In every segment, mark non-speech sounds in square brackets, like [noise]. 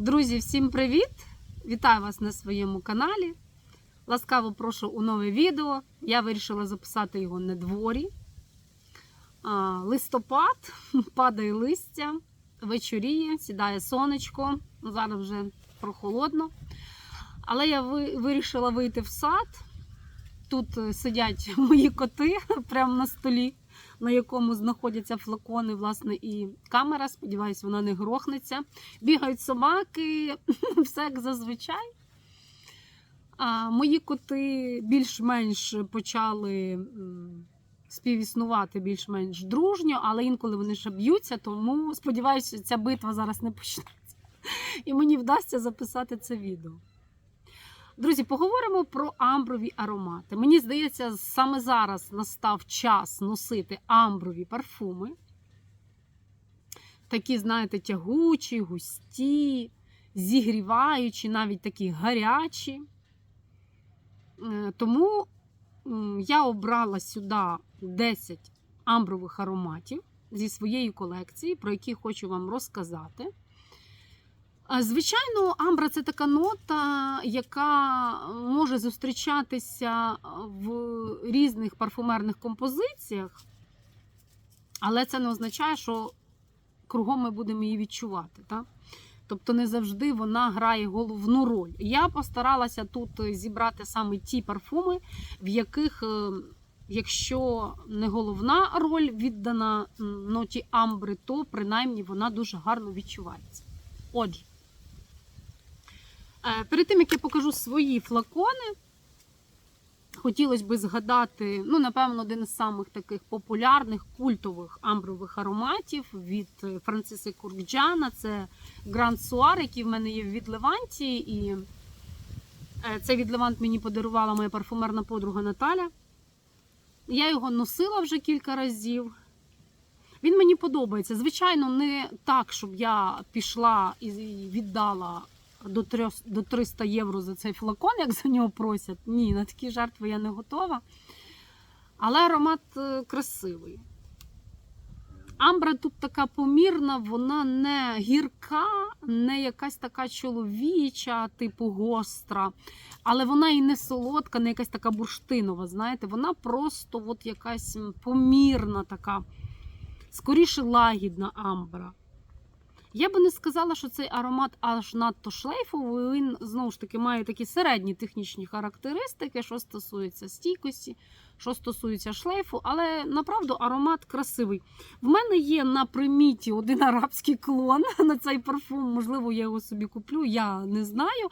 Друзі, всім привіт! Вітаю вас на своєму каналі. Ласкаво прошу у нове відео. Я вирішила записати його на дворі. Листопад, [laughs] падає листя, вечоріє, сідає сонечко. Зараз вже прохолодно. Але я вирішила вийти в сад. Тут е, сидять [laughs] мої коти прямо на столі, на якому знаходяться флакони, власне, і камера. Сподіваюсь, вона не грохнеться. Бігають собаки, [laughs] все як зазвичай. А мої коти більш-менш почали співіснувати більш-менш дружньо, але інколи вони ще б'ються, тому сподіваюся, ця битва зараз не почнеться. І мені вдасться записати це відео. Друзі, поговоримо про амброві аромати. Мені здається, саме зараз настав час носити амброві парфуми. Такі, знаєте, тягучі, густі, зігріваючі, навіть такі гарячі. Е, Тому я обрала сюди 10 амбрових ароматів зі своєї колекції, про які хочу вам розказати. Звичайно, амбра це така нота, яка може зустрічатися в різних парфумерних композиціях, але це не означає, що кругом ми будемо її відчувати. Так? Тобто не завжди вона грає головну роль. Я постаралася тут зібрати саме ті парфуми, в яких, е, якщо не головна роль віддана ноті амбри, то принаймні вона дуже гарно відчувається. Отже, перед тим як я покажу свої флакони, хотілося б згадати, ну, напевно, один із самих таких популярних культових амбрових ароматів від е, Франциси Куркджана. Це Гранд Суар, який в мене є від Леванті. І е, цей від Левант мені подарувала моя парфумерна подруга Наталя. Я його носила вже кілька разів. Він мені подобається. Звичайно, не так, щоб я пішла і віддала до трьох- до 300 євро за цей флакон, як за нього просять. Ні, на такі жертви я не готова. Але аромат е, красивий. Амбра тут така помірна, вона не гірка, не якась така чоловіча, типу гостра, але вона і не солодка, не якась така бурштинова. Знаєте, вона просто от якась помірна така, скоріше лагідна амбра. Я би не сказала, що цей аромат аж надто шлейфовий. Він знову ж таки має такі середні технічні характеристики, що стосується стійкості, що стосується шлейфу, але направду аромат красивий. В мене є на приміті один арабський клон [laughs] на цей парфум. Можливо, я його собі куплю, я не знаю.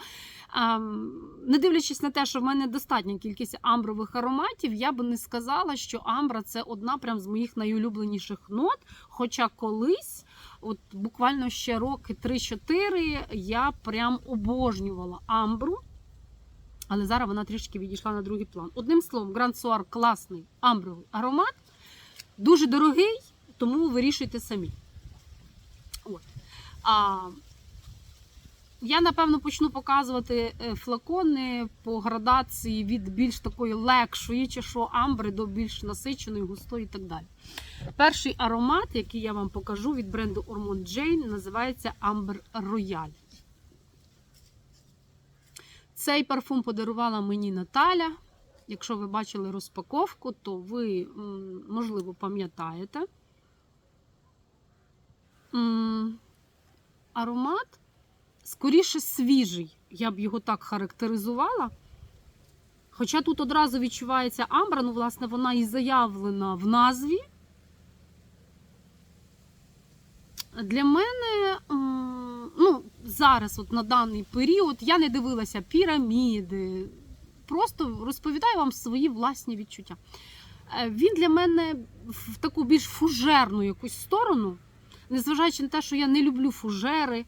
Не дивлячись на те, що в мене достатня кількість амбрових ароматів, я би не сказала, що амбра це одна прям з моїх найулюбленіших нот. Хоча колись, от буквально ще роки 3-4, я прям обожнювала амбру. Але зараз вона трішки відійшла на другий план. Одним словом, Grand Soir класний амбровий аромат. Дуже дорогий, тому вирішуйте самі. От. А, я, напевно, почну показувати е, флакони по градації від більш такої легшої, чи що амбри до більш насиченої, густої і так далі. Перший аромат, який я вам покажу від бренду Ormond Jane, називається Amber Royal. Цей парфум подарувала мені Наталя. Якщо ви бачили розпаковку, то ви, можливо, пам'ятаєте. Аромат скоріше свіжий, я б його так характеризувала. Хоча тут одразу відчувається амбра, ну, власне, вона і заявлена в назві. Для мене, ну, зараз, от на даний період, я не дивилася піраміди. Просто розповідаю вам свої власні відчуття. Е, Він для мене в таку більш фужерну якусь сторону, незважаючи на те, що я не люблю фужери.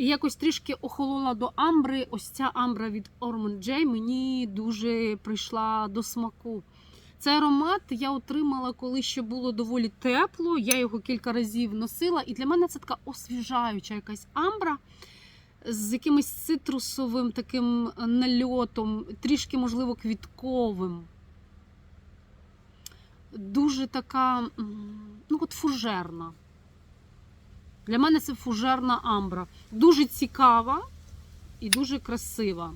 І якось трішки охолола до амбри. Ось ця амбра від Ormond J мені дуже прийшла до смаку. Цей аромат я отримала, коли ще було доволі тепло. Я його кілька разів носила, і для мене це така освіжаюча якась амбра з якимось цитрусовим таким нальотом, трішки, можливо, квітковим. Дуже така, ну, от фужерна. Для мене це фужерна амбра. Дуже цікава і дуже красива.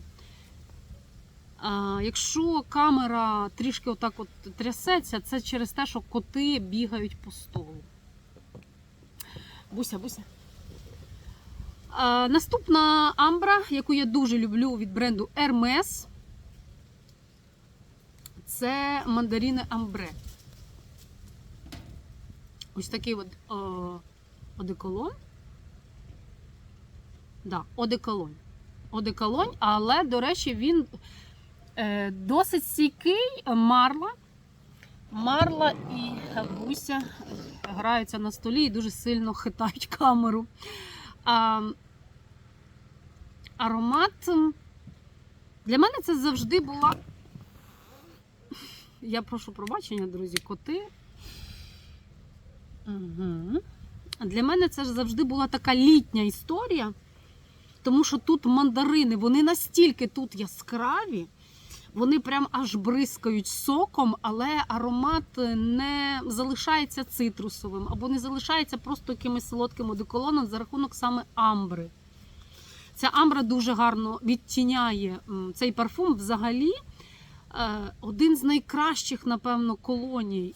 А, якщо камера трішки отак от трясеться, це через те, що коти бігають по столу. Буся, буся. А, наступна амбра, яку я дуже люблю від бренду Hermes, це мандаріни Амбре. Ось такий от о, одеколон. Да, одеколонь. Одеколонь, але, до речі, він е, досить стійкий марла. Марла і Буся граються на столі і дуже сильно хитають камеру. А, аромат. Для мене це завжди була. Я прошу пробачення, друзі, коти. Угу. Для мене це ж завжди була така літня історія, тому що тут мандарини, вони настільки тут яскраві, вони прям аж бризкають соком, але аромат не залишається цитрусовим або не залишається просто якимось солодким одеколоном за рахунок саме амбри. Ця амбра дуже гарно відтіняє цей парфум взагалі. Е, Один з найкращих, напевно, колоній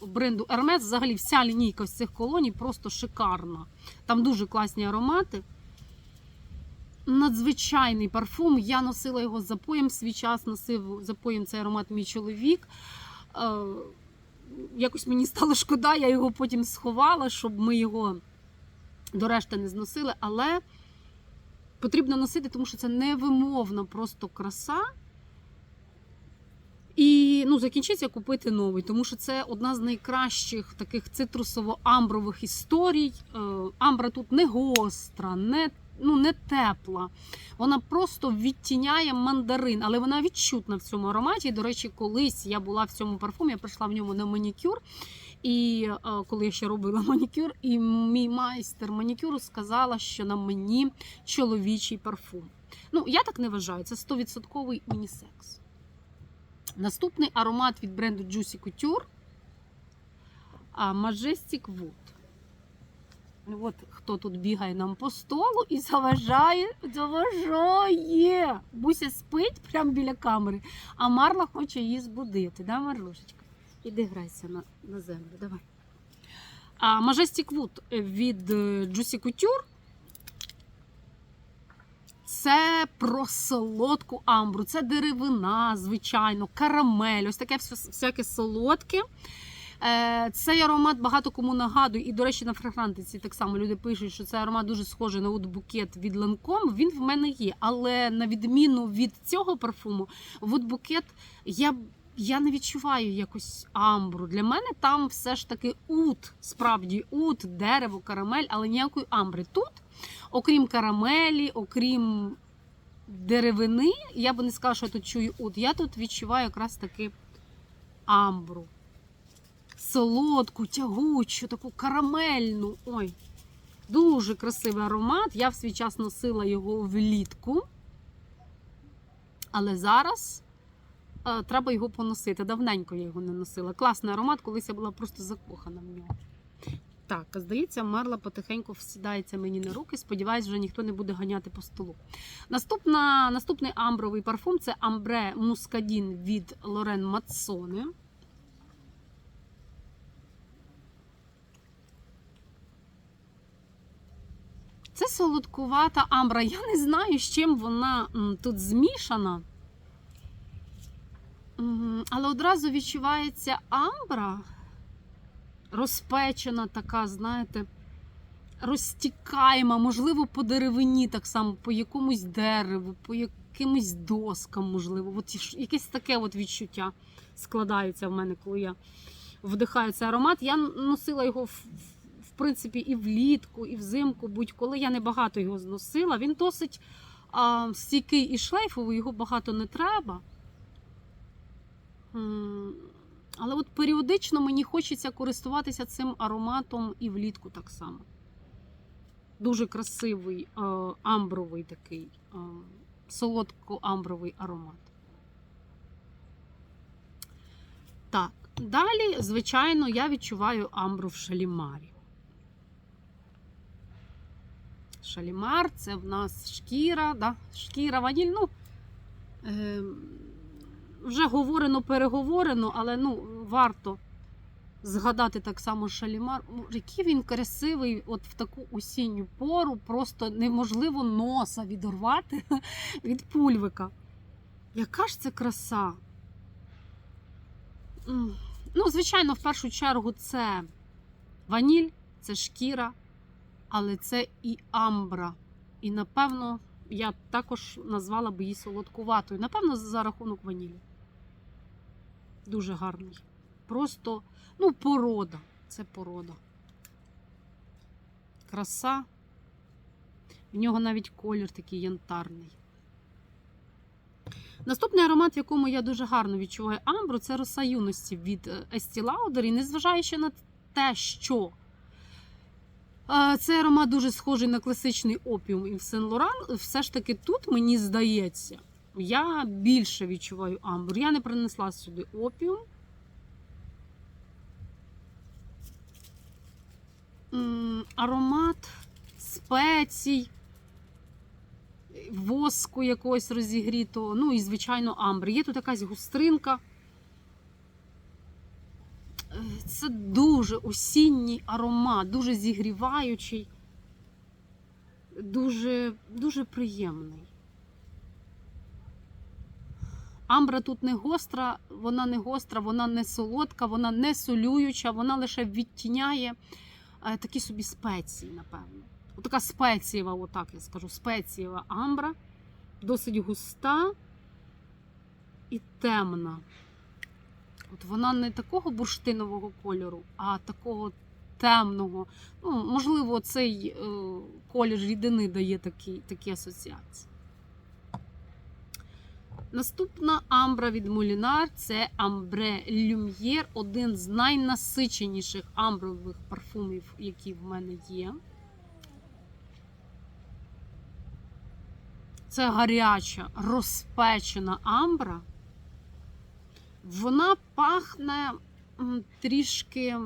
у бренду Hermes. Взагалі, вся лінійка з цих колоній просто шикарна. Там дуже класні аромати. Надзвичайний парфум. Я носила його запоєм свій час, носив запоєм цей аромат мій чоловік. Е, Якось мені стало шкода, я його потім сховала, щоб ми його до решти не зносили. Але потрібно носити, тому що це невимовна просто краса. Ну, закінчиться купити новий, тому що це одна з найкращих таких цитрусово-амбрових історій. Е, Амбра тут не гостра, не, ну, не тепла. Вона просто відтіняє мандарин, але вона відчутна в цьому ароматі. До речі, колись я була в цьому парфумі, я прийшла в ньому на манікюр. І е, коли я ще робила манікюр, і мій майстер манікюру сказала, що на мені чоловічий парфум. Ну, я так не вважаю, це 100% унісекс. Наступний аромат від бренду Juicy Couture Majestic Wood. От хто тут бігає нам по столу і заважає, заважає. Буся спить прямо біля камери, а Марла хоче її збудити. Да, Марлушечка? Іди грайся на, на землю. Давай. А, Majestic Wood від е, Juicy Couture. Це про солодку амбру, це деревина, звичайно, карамель, ось таке всяке солодке. Е, Цей аромат багато кому нагадує, і, до речі, на фрагрантиці так само люди пишуть, що цей аромат дуже схожий на букет від Lancome. Він в мене є. Але на відміну від цього парфуму, букет я, я не відчуваю якось амбру. Для мене там все ж таки ут, справді ут, дерево, карамель, але ніякої амбри. Тут, окрім карамелі, окрім деревини, я би не сказала, що я тут чую ут. Я тут відчуваю якраз таки амбру солодку, тягучу, таку карамельну. Ой, дуже красивий аромат. Я в свій час носила його влітку. Але зараз е, треба його поносити. Давненько я його не носила. Класний аромат, колись я була просто закохана в нього. Так, здається, Марла потихеньку всідається мені на руки. Сподіваюсь, вже ніхто не буде ганяти по столу. Наступна, наступний амбровий парфум це Амбре Мускадін від Лорен Мацоне. Це солодкувата амбра. Я не знаю, з чим вона тут змішана. Але одразу відчувається амбра розпечена, така, знаєте, розтікаєма, можливо, по деревині, так само, по якомусь дереву, по якимось доскам, можливо. От якесь таке от відчуття складається в мене, коли я вдихаю цей аромат. Я носила його в, в принципі і влітку, і взимку, будь-коли я небагато його зносила. Він досить а, стійкий і шлейфовий, його багато не треба. Але от періодично мені хочеться користуватися цим ароматом і влітку так само. Дуже красивий е, амбровий такий, е, солодко-амбровий аромат. Так, далі, звичайно, я відчуваю амбру в шалімарі. шалімар, це в нас шкіра, да? шкіра, ваніль. Ну, е, вже говорено, переговорено, але ну, варто згадати так само шалімар. Ну, Який він красивий, от в таку осінню пору, просто неможливо носа відорвати [laughs] від пульвика. Яка ж це краса? Ну, звичайно, в першу чергу це ваніль, це шкіра, але це і амбра. І напевно я також назвала би її солодкуватою. Напевно, за рахунок ванілі. Дуже гарний. Просто, ну, порода. Це порода. Краса. В нього навіть колір такий янтарний. Наступний аромат, в якому я дуже гарно відчуваю амбру, це роса юності від е, Estee Lauder. І незважаючи на те, що е, цей аромат дуже схожий на класичний опіум і в Сен Лоран, все ж таки тут мені здається, я більше відчуваю амбру. Я не принесла сюди опіум. Аромат спецій, воску якогось розігрітого, ну і, звичайно, амбри. Є тут якась густринка. Це дуже осінній аромат, дуже зігріваючий, дуже, дуже приємний. Амбра тут не гостра, вона не гостра, вона не солодка, вона не солююча, вона лише відтіняє е, такі собі спеції, напевно. Отака спецієва, отак я скажу, спецієва амбра, досить густа і темна. От вона не такого бурштинового кольору, а такого темного. Ну, можливо, цей е, колір рідини дає такі, такі асоціації. Наступна амбра від Мулінар це Амбре Люм'єр, один з найнасиченіших амбрових парфумів, які в мене є. Це гаряча, розпечена амбра. Вона пахне трішки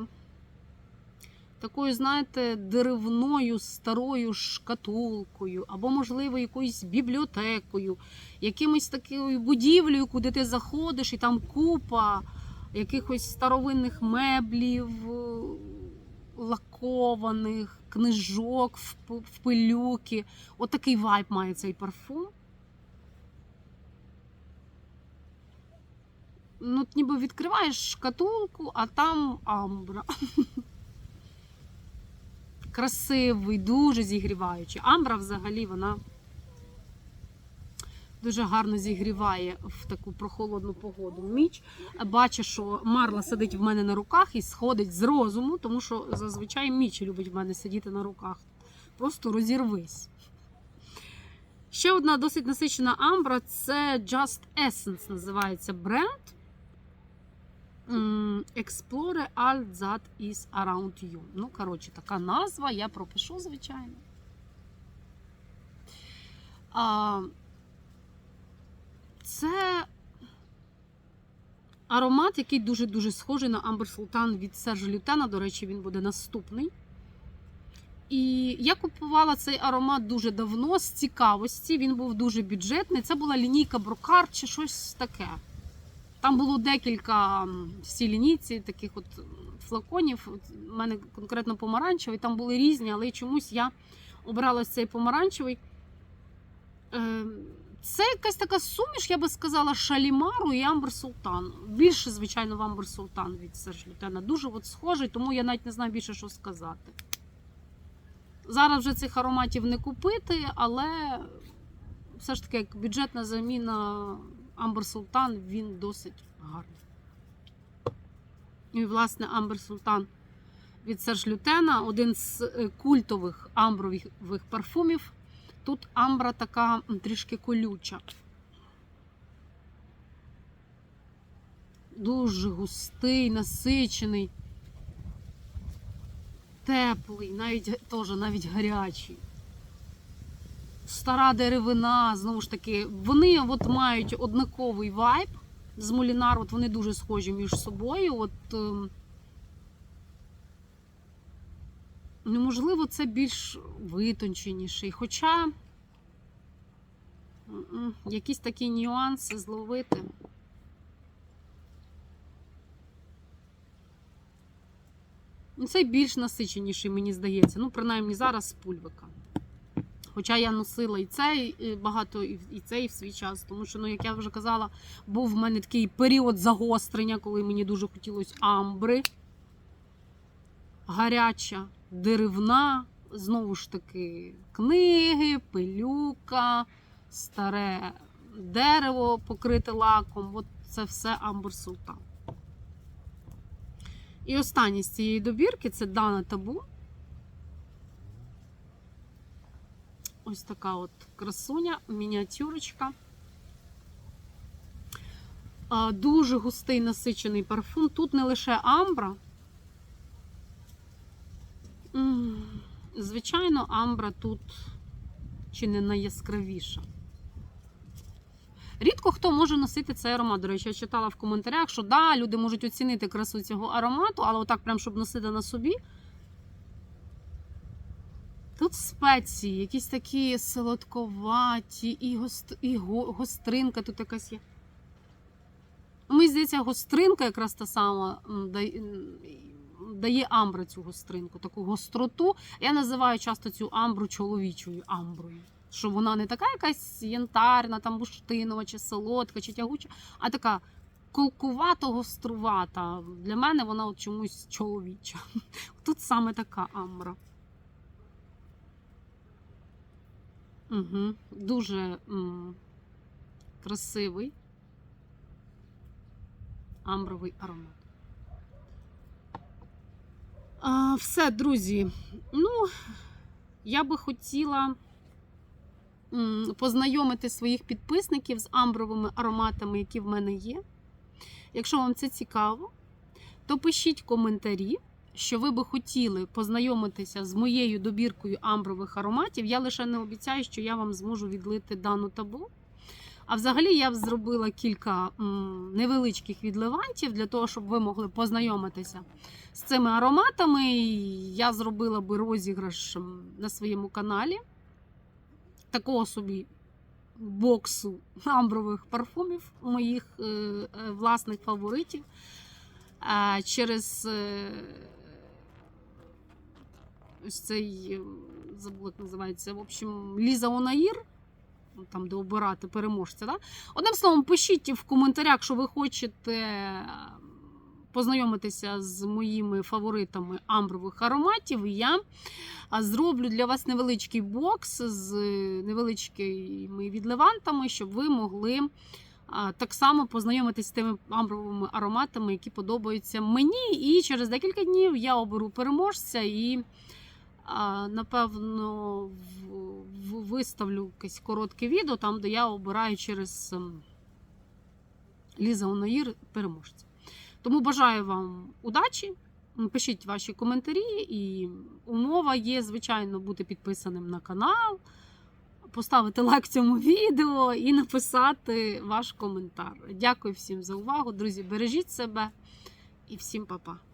такою, знаєте, деревною старою шкатулкою, або, можливо, якоюсь бібліотекою, якимось такою будівлею, куди ти заходиш, і там купа якихось старовинних меблів, е, лакованих, книжок в пилюки. Отакий вайб має цей парфум. Ну, от ніби відкриваєш шкатулку, а там амбра. [laughs] Красивий, дуже зігріваючий. Амбра взагалі вона дуже гарно зігріває в таку прохолодну погоду. Міч бачить, що Марла сидить в мене на руках і сходить з розуму, тому що зазвичай міч любить в мене сидіти на руках. Просто розірвись. Ще одна досить насичена амбра це Just Essence, називається бренд. Explore all that is around you. Ну, коротше, така назва, я пропишу, звичайно. А, це аромат, який дуже-дуже схожий на Amber Sultan від Сержа Лютена. До речі, він буде наступний. І я купувала цей аромат дуже давно з цікавості. Він був дуже бюджетний. Це була лінійка Брокар чи щось таке. Там було декілька м, в лінійці таких от флаконів. У мене конкретно помаранчевий, там були різні, але чомусь я обрала цей помаранчевий. Е, Це якась така суміш, я би сказала, шалімару і Амбер Султан. Більше, звичайно, в Амбер Султан від Серж Лютена. Дуже от схожий, тому я навіть не знаю більше, що сказати. Зараз вже цих ароматів не купити, але все ж таки, як бюджетна заміна Амбер Султан, він досить гарний. І, власне, Амбер Султан від Серж Лютена один з е, культових амбрових парфумів. Тут амбра така трішки колюча. Дуже густий, насичений, теплий, навіть теж навіть гарячий. Стара деревина, знову ж таки, вони от мають однаковий вайб з Мулінар, от вони дуже схожі між собою. От, ем, Ну, можливо, це більш витонченіший. Хоча якісь такі нюанси зловити. Цей більш насиченіший, мені здається. Ну, принаймні зараз з пульвика. Хоча я носила і цей і багато, і і цей в свій час, тому що, ну, як я вже казала, був в мене такий період загострення, коли мені дуже хотілося амбри. Гаряча, деревна, знову ж таки, книги, пилюка, старе дерево покрите лаком. От це все амбр султан. І останнє з цієї добірки це Дана Табу. Ось така от красуня, мініатюрочка. Дуже густий насичений парфум. Тут не лише амбра. Звичайно, амбра тут чи не найяскравіша. Рідко хто може носити цей аромат. До речі, я читала в коментарях, що да, люди можуть оцінити красу цього аромату, але отак, прям, щоб носити на собі. Тут спеції, якісь такі солодковаті, і, гост... і го... гостринка тут якась є. Мені здається, гостринка якраз та сама дає, амбра цю гостринку, таку гостроту. Я називаю часто цю амбру чоловічою амброю. Що вона не така якась янтарна, там буштинова, чи солодка, чи тягуча, а така колкувато гострувата. Для мене вона от чомусь чоловіча. [laughs] Тут саме така амбра. Угу. Дуже м, красивий амбровий аромат. А, все, друзі. Ну, я би хотіла м, познайомити своїх підписників з амбровими ароматами, які в мене є. Якщо вам це цікаво, то пишіть коментарі що ви би хотіли познайомитися з моєю добіркою амбрових ароматів. Я лише не обіцяю, що я вам зможу відлити дану табу. А взагалі я б зробила кілька невеличких відливантів для того, щоб ви могли познайомитися з цими ароматами. Я зробила би розіграш на своєму каналі такого собі боксу амбрових парфумів моїх е, е, власних фаворитів. Через е, цей е, забула, як називається. В общем, Ліза Онаїр. ну, Там, де обирати переможця. Да? Одним словом, пишіть в коментарях, що ви хочете е, познайомитися з моїми фаворитами амбрових ароматів. Я зроблю для вас невеличкий бокс з невеличкими відливантами, щоб ви могли так само познайомитись з тими амбровими ароматами, які подобаються мені. І через декілька днів я оберу переможця і, а, напевно, в, в, виставлю якесь коротке відео, там, де я обираю через ем, Ліза Онаїр переможця. Тому бажаю вам удачі. Пишіть ваші коментарі, і умова є, звичайно, бути підписаним на канал поставити лайк цьому відео і написати ваш коментар. Дякую всім за увагу, друзі. Бережіть себе і всім па-па.